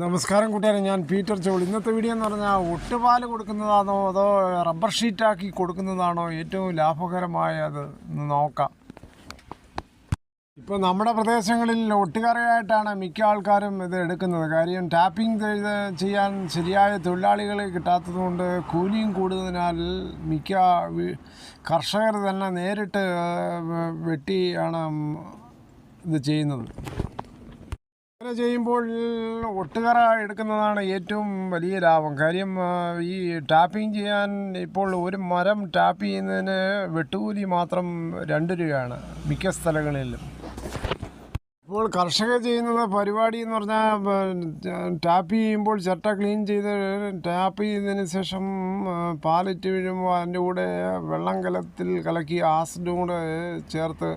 നമസ്കാരം കൂട്ടുകാരെ ഞാൻ പീറ്റർ ചോൾ. ഇന്നത്തെ വീഡിയോ എന്ന് പറഞ്ഞാൽ ഒട്ടുപാൽ കൊടുക്കുന്നതാണോ അതോ റബ്ബർ ഷീറ്റാക്കി കൊടുക്കുന്നതാണോ ഏറ്റവും ലാഭകരമായത് എന്ന് നോക്കാം. ഇപ്പോൾ നമ്മുടെ പ്രദേശങ്ങളിൽ ഒട്ടുകറയായിട്ടാണ് മിക്ക ആൾക്കാരും ഇത് എടുക്കുന്നത്. കാര്യം ടാപ്പിംഗ് ചെയ്യാൻ ശരിയായ തൊഴിലാളികളെ കിട്ടാത്തതുകൊണ്ട് കൂലിയും കൂടുന്നതിനാൽ മിക്ക കർഷകർ തന്നെ നേരിട്ട് വെട്ടിയാണ് ഇത് ചെയ്യുന്നത്. അങ്ങനെ ചെയ്യുമ്പോൾ ഒട്ടുകറ എടുക്കുന്നതാണ് ഏറ്റവും വലിയ ലാഭം. കാര്യം ഈ ടാപ്പിംഗ് ചെയ്യാൻ ഇപ്പോൾ ഒരു മരം ടാപ്പ് ചെയ്യുന്നതിന് വെട്ടുകൂലി മാത്രം രണ്ട് രൂപയാണ് മിക്ക സ്ഥലങ്ങളിലും. ഇപ്പോൾ കർഷകർ ചെയ്യുന്നത് പരിപാടി എന്ന് പറഞ്ഞാൽ ടാപ്പ് ചെയ്യുമ്പോൾ ചിരട്ട ക്ലീൻ ചെയ്ത് ടാപ്പ് ചെയ്തതിന് ശേഷം പാലിറ്റ് വീഴുമ്പോൾ അതിന്റെ കൂടെ വെള്ളം കലത്തിൽ കലക്കി ആസിഡും കൂടെ ചേർത്ത്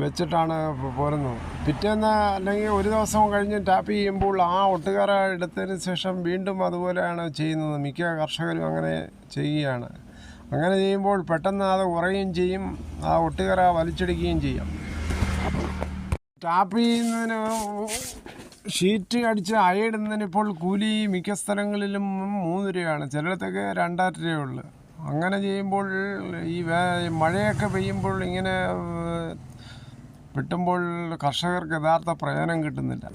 വെച്ചിട്ടാണ് പോരുന്നത്. പിറ്റേന്ന് അല്ലെങ്കിൽ ഒരു ദിവസം കഴിഞ്ഞ് ടാപ്പ് ചെയ്യുമ്പോൾ ആ ഒട്ടുകറ എടുത്തതിന് ശേഷം വീണ്ടും അതുപോലെയാണ് ചെയ്യുന്നത്. മിക്ക കർഷകരും അങ്ങനെ ചെയ്യുകയാണ്. അങ്ങനെ ചെയ്യുമ്പോൾ പെട്ടെന്ന് അത് ഉറയുകയും ചെയ്യും. ആ ഒട്ടുകറ വലിച്ചെടുക്കുകയും ചെയ്യും. ടാപ്പ് ചെയ്യുന്നതിന് ഷീറ്റ് അടിച്ച് അയയിടുന്നതിന് ഇപ്പോൾ കൂലി മിക്ക സ്ഥലങ്ങളിലും മൂന്ന് രൂപയാണ്. ചിലയിടത്തൊക്കെ രണ്ടായിരം രൂപയുള്ളു അങ്ങനെ ചെയ്യുമ്പോൾ ഈ മഴയൊക്കെ പെയ്യുമ്പോൾ ഇങ്ങനെ വെട്ടുമ്പോൾ കർഷകർക്ക് യഥാർത്ഥ പ്രയോജനം കിട്ടുന്നില്ല.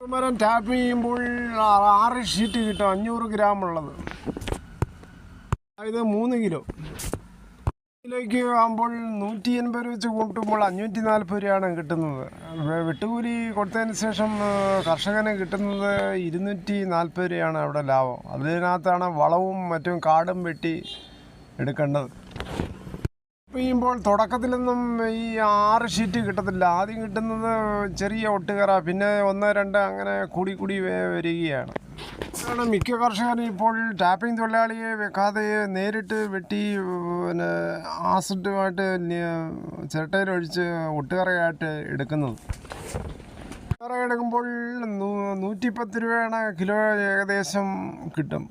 മരം ടാപ്പ് ചെയ്യുമ്പോൾ ആറ് ഷീറ്റ് കിട്ടും. അഞ്ഞൂറ് ഗ്രാം ഉള്ളത്. അതായത് മൂന്ന് കിലോ കിലോയ്ക്ക് ആകുമ്പോൾ നൂറ്റി എൺപത് വെച്ച് കൂട്ടുമ്പോൾ അഞ്ഞൂറ്റി നാൽപ്പത് രൂപയാണ് കിട്ടുന്നത്. വെട്ടുകൂലി കൊടുത്തതിന് ശേഷം കർഷകന് കിട്ടുന്നത് ഇരുന്നൂറ്റി നാൽപ്പത് രൂപയാണ് അവിടെ ലാഭം. അതിനകത്താണ് വളവും മറ്റും കാടും വെട്ടി എടുക്കേണ്ടത്. ചെയ്യുമ്പോൾ തുടക്കത്തിലൊന്നും ഈ ആറ് ഷീറ്റ് കിട്ടത്തില്ല. ആദ്യം കിട്ടുന്നത് ചെറിയ ഒട്ടുകറ പിന്നെ ഒന്ന് രണ്ട് അങ്ങനെ കൂടി കൂടി വരികയാണ്. കാരണം മിക്ക കർഷകരും ഇപ്പോൾ ടാപ്പിംഗ് തൊഴിലാളിയെ വെക്കാതെ നേരിട്ട് വെട്ടി പിന്നെ ആസിഡുമായിട്ട് ചിരട്ടയിലൊഴിച്ച് ഒട്ടുകറയായിട്ട് എടുക്കുന്നത്. ഒട്ടുകറ എടുക്കുമ്പോൾ നൂറ്റിപ്പത്ത് രൂപയാണ് കിലോ ഏകദേശം കിട്ടും.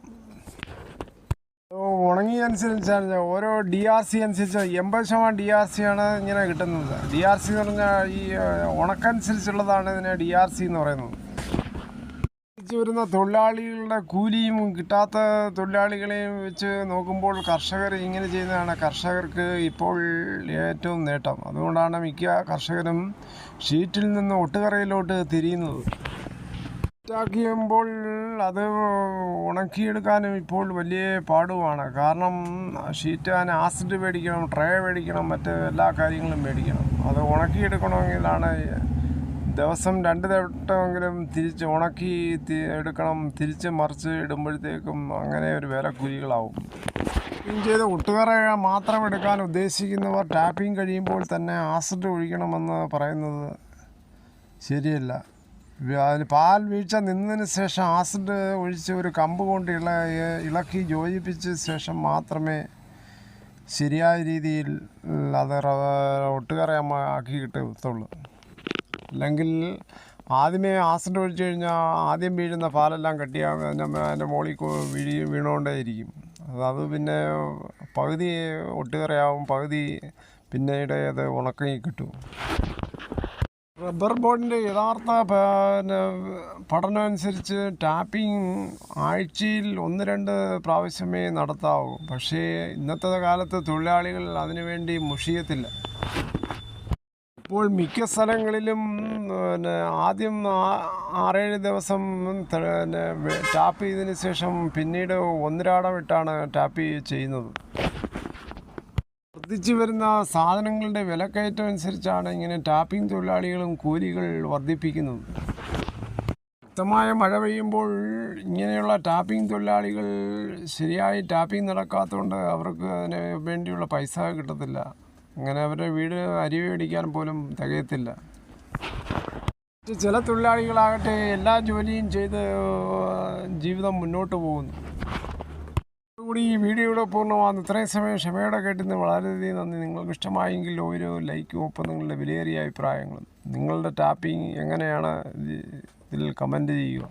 ഉണങ്ങി അനുസരിച്ചാണ് ഓരോ ഡി ആർ സി അനുസരിച്ച് എൺപത് ശതമാനം ഡി ആർ സി ആണ് ഇങ്ങനെ കിട്ടുന്നത്. ഡി ആർ സി എന്ന് പറഞ്ഞാൽ ഈ ഉണക്കനുസരിച്ചുള്ളതാണ് ഇതിനെ ഡി ആർ സി എന്ന് പറയുന്നത്. തിരിച്ച് വരുന്ന തൊഴിലാളികളുടെ കൂലിയും കിട്ടാത്ത തൊഴിലാളികളെയും വെച്ച് നോക്കുമ്പോൾ കർഷകർ ഇങ്ങനെ ചെയ്യുന്നതാണ്. കർഷകർക്ക് ഇപ്പോൾ ഏറ്റവും നേട്ടം. അതുകൊണ്ടാണ് മിക്ക കർഷകരും ഷീറ്റിൽ നിന്ന് ഒട്ടുകറയിലോട്ട് തിരിയുന്നത്. ാക്കിയുമ്പോൾ അത് ഉണക്കിയെടുക്കാനും ഇപ്പോൾ വലിയ പാടുമാണ്. കാരണം ഷീറ്റാൻ ആസിഡ് മേടിക്കണം ട്രേ മേടിക്കണം മറ്റ് എല്ലാ കാര്യങ്ങളും മേടിക്കണം. അത് ഉണക്കിയെടുക്കണമെങ്കിലാണ് ദിവസം രണ്ട് തവട്ടമെങ്കിലും തിരിച്ച് ഉണക്കി എടുക്കണം. തിരിച്ച് മറിച്ച് ഇടുമ്പോഴത്തേക്കും അങ്ങനെ ഒരു വില കൂലികളാവും ടാപ്പിംഗ് ചെയ്ത് ഒട്ടുകറ മാത്രം എടുക്കാൻ ഉദ്ദേശിക്കുന്നവർ ടാപ്പിംഗ് കഴിയുമ്പോൾ തന്നെ ആസിഡ് ഒഴിക്കണമെന്ന് പറയുന്നത് ശരിയല്ല. അതിന് പാൽ വീഴ്ച നിന്നതിന് ശേഷം ആസിഡ് ഒഴിച്ച് ഒരു കമ്പ് കൊണ്ട് ഇള ഇളക്കി യോജിപ്പിച്ച ശേഷം മാത്രമേ ശരിയായ രീതിയിൽ അത് റ- ഒട്ടുകറ ആക്കി കിട്ടത്തുള്ളൂ. അല്ലെങ്കിൽ ആദ്യമേ ആസിഡ് ഒഴിച്ച് കഴിഞ്ഞാൽ ആദ്യം വീഴുന്ന പാലെല്ലാം കട്ടിയാകും അതിന്റെ മുകളിൽ വീഴി വീണുകൊണ്ടേയിരിക്കും. അത് പിന്നെ പകുതി ഒട്ടുകറയാവും പകുതി പിന്നീട് അത് ഉണക്കി കിട്ടും. റബ്ബർ ബോർഡിന്റെ യഥാർത്ഥ പിന്നെ പഠനം അനുസരിച്ച് ടാപ്പിംഗ് ആഴ്ചയിൽ ഒന്ന് രണ്ട് പ്രാവശ്യമേ നടത്താവൂ. പക്ഷേ ഇന്നത്തെ കാലത്ത് തൊഴിലാളികൾ അതിനുവേണ്ടി മുഷിയത്തില്ല. ഇപ്പോൾ മിക്ക സ്ഥലങ്ങളിലും പിന്നെ ആദ്യം ആറേഴ് ദിവസം പിന്നെ ടാപ്പ് ചെയ്തതിന് ശേഷം പിന്നീട് ഒന്നിരാടം ഇട്ടാണ് ടാപ്പ് ചെയ്യുന്നത്. വർദ്ധിച്ചു വരുന്ന സാധനങ്ങളുടെ വിലക്കയറ്റം അനുസരിച്ചാണ് ഇങ്ങനെ ടാപ്പിംഗ് തൊഴിലാളികളും കൂലികൾ വർദ്ധിപ്പിക്കുന്നത്. ശക്തമായ മഴ പെയ്യുമ്പോൾ ഇങ്ങനെയുള്ള ടാപ്പിംഗ് തൊഴിലാളികൾ ശരിയായി ടാപ്പിംഗ് നടക്കാത്തതുകൊണ്ട് അവർക്ക് അതിന് വേണ്ടിയുള്ള പൈസ കിട്ടത്തില്ല. അങ്ങനെ അവരുടെ വീട് അരി മേടിക്കാൻ പോലും തികയത്തില്ല. ചില തൊഴിലാളികളാകട്ടെ എല്ലാ ജോലിയും ചെയ്ത് ജീവിതം മുന്നോട്ട് പോകുന്നു. കൂടി ഈ വീഡിയോയുടെ പൂർണമാകുന്നു ഇത്രയും സമയം ക്ഷമയോടെ കേട്ടുന്ന വളരെയധികം നന്ദി. നിങ്ങൾക്ക് ഇഷ്ടമായെങ്കിൽ ഓരോ ലൈക്കും ഒപ്പം നിങ്ങളുടെ വിലയേറിയ അഭിപ്രായങ്ങളും നിങ്ങളുടെ ടാപ്പിംഗ് എങ്ങനെയാണ് ഇത് ഇതിൽ കമന്റ് ചെയ്യുക?